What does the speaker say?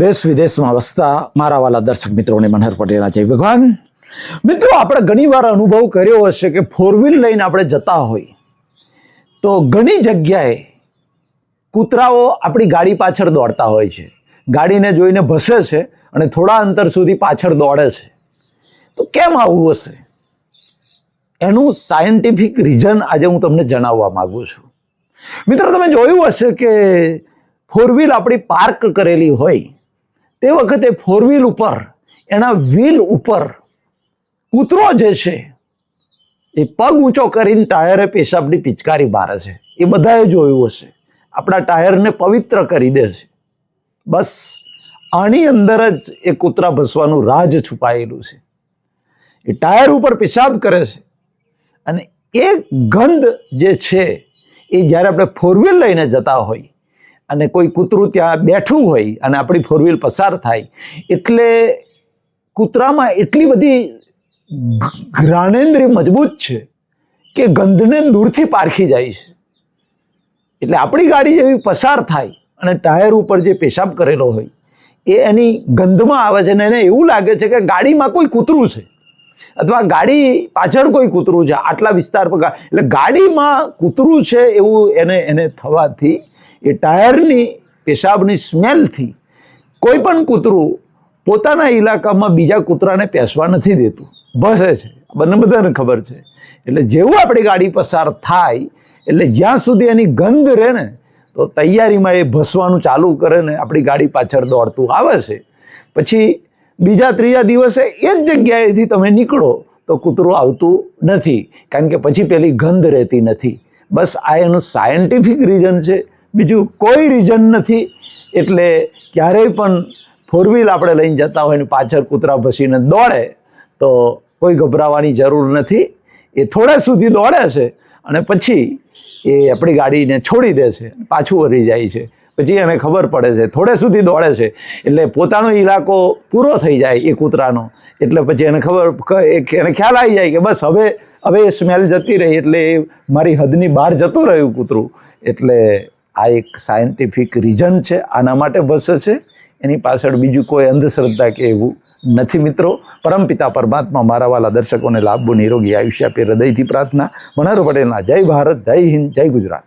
દેશ વિદેશમાં વસતા મારા વાલા દર્શક મિત્રોને મનહર પટેલના જય ભગવાન. મિત્રો, આપણે ઘણીવાર અનુભવ કર્યો હશે કે ફોર વ્હીલ લઈને આપણે જતા હોય. તો ઘણી જગ્યાએ કૂતરાઓ આપણી ગાડી પાછળ દોડતા હોય છે. ગાડીને જોઈને ભસે છે અને થોડા અંતર સુધી પાછળ દોડે છે. તો કેમ આવું હશે? એનું સાયન્ટિફિક રીઝન આજે હું તમને જણાવવા માગું છું. મિત્રો, તમે જોયું હશે કે ફોર વ્હીલ આપણી પાર્ક કરેલી હોય. તે વખતે ફોર વ્હીલ ઉપર, એના વ્હીલ ઉપર કૂતરો જે છે, એ પગ ઊંચો કરીને ટાયરે પેશાબની પિચકારી મારે છે. એ બધાએ જોયું હશે. આપણા ટાયરને પવિત્ર કરી દે છે. બસ, આની અંદર જ એ કૂતરા ભસવાનું રાજ છુપાયેલું છે. એ ટાયર ઉપર પેશાબ કરે છે. અને એ ગંધ જે છે, એ જ્યારે આપણે ફોર વ્હીલ લઈને જતા હોય અને કોઈ કૂતરું ત્યાં બેઠું હોય અને આપણી ફોર વ્હીલ પસાર થાય, એટલે કૂતરામાં એટલી બધી ઘ્રાણેન્દ્રિય મજબૂત છે કે ગંધને દૂરથી પારખી જાય છે. એટલે આપણી ગાડી જેવી પસાર થાય અને ટાયર ઉપર જે પેશાબ કરેલો હોય, એ એની ગંધમાં આવે છે અને એને એવું લાગે છે કે ગાડીમાં કોઈ કૂતરું છે. અથવા ગાડી પાછળ કોઈ કૂતરું છે, આટલા વિસ્તાર પર એટલે ગાડીમાં કૂતરું છે એવું એને એને થવાથી એ ટાયરની પેશાબની સ્મેલથી કોઈ પણ કૂતરું પોતાના ઇલાકામાં બીજા કૂતરાને પેસવા નથી દેતું. ભસે છે. બંને બધાને ખબર છે. એટલે જેવું આપણી ગાડી પસાર થાય, એટલે જ્યાં સુધી એની ગંધ રહે ને, તો તૈયારીમાં એ ભસવાનું ચાલુ કરે ને, આપણી ગાડી પાછળ દોડતું આવે છે. પછી બીજા ત્રીજા દિવસે એ જ જગ્યાએથી તમે નીકળો, તો કૂતરું આવતું નથી. કારણ કે પછી પેલી ગંધ રહેતી નથી. બસ આ એનું સાયન્ટિફિક રીઝન છે. બીજું કોઈ રીઝન નથી. એટલે ક્યારેય પણ ફોર વ્હીલ આપણે લઈને જતા હોય ને પાછળ કૂતરા ભસીને દોડે, તો કોઈ ગભરાવાની જરૂર નથી. એ થોડા સુધી દોડે છે અને પછી એ આપણી ગાડીને છોડી દે છે, પાછું વળી જાય છે. પછી એને ખબર પડે છે, થોડે સુધી દોડે છે. એટલે પોતાનો ઇલાકો પૂરો થઈ જાય એ કૂતરાનો. એટલે પછી એને ખબર એને ખ્યાલ આવી જાય કે બસ હવે હવે એ સ્મેલ જતી રહી એટલે એ મારી હદની બહાર જતું રહ્યું કૂતરું. એટલે આ એક સાયન્ટિફિક રીઝન છે, આના માટે વસે છે. એની પાછળ બીજું કોઈ અંધશ્રદ્ધા કે એવું નથી મિત્રો. પરમપિતા પરમાત્મા મારા વાલા દર્શકોને લાભો નિરોગી આયુષ્ય આપે હૃદયથી પ્રાર્થના. મનોહર પટેલના જય ભારત, જય હિન્દ, જય ગુજરાત.